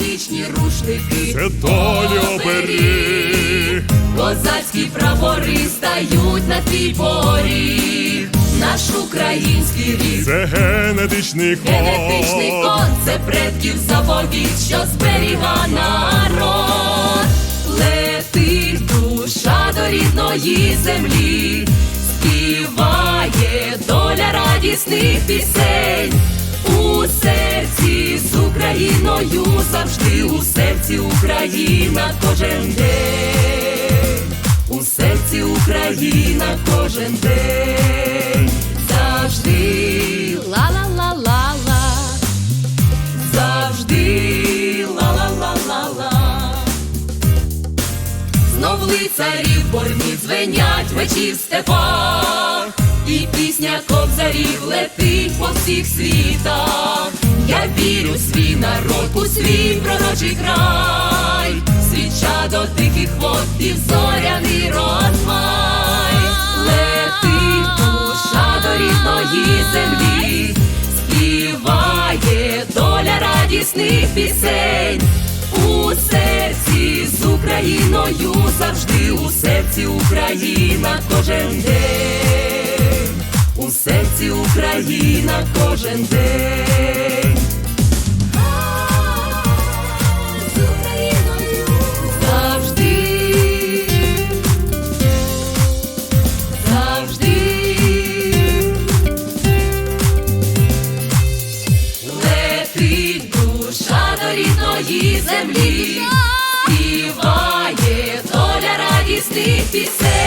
вічні рушники, це долі оберіг. Козацькі прапори стають на твій поріг, наш український рік. Це генетичний код, Генетичний код це предків заповіт, що зберіга народ. Летить душа до рідної землі, співає доля радісних пісень. У серці з Україною завжди у серці Україна кожен день. У серці Україна кожен день. Завжди ла-ла-ла-ла-ла завжди ла-ла-ла-ла-ла. Знов лицарів борні дзвенять вечі в степах, і пісня кобзарів летить по всіх світах. Я вірю в свій народ, у свій пророчий край, свіча до тихих вод і зоряний розмай. Летить душа до рідної землі, співає доля радісних пісень. У серці з Україною завжди у серці Україна кожен день. У серці Україна кожен день. Душа до рідної землі, співає доля радісних пісень.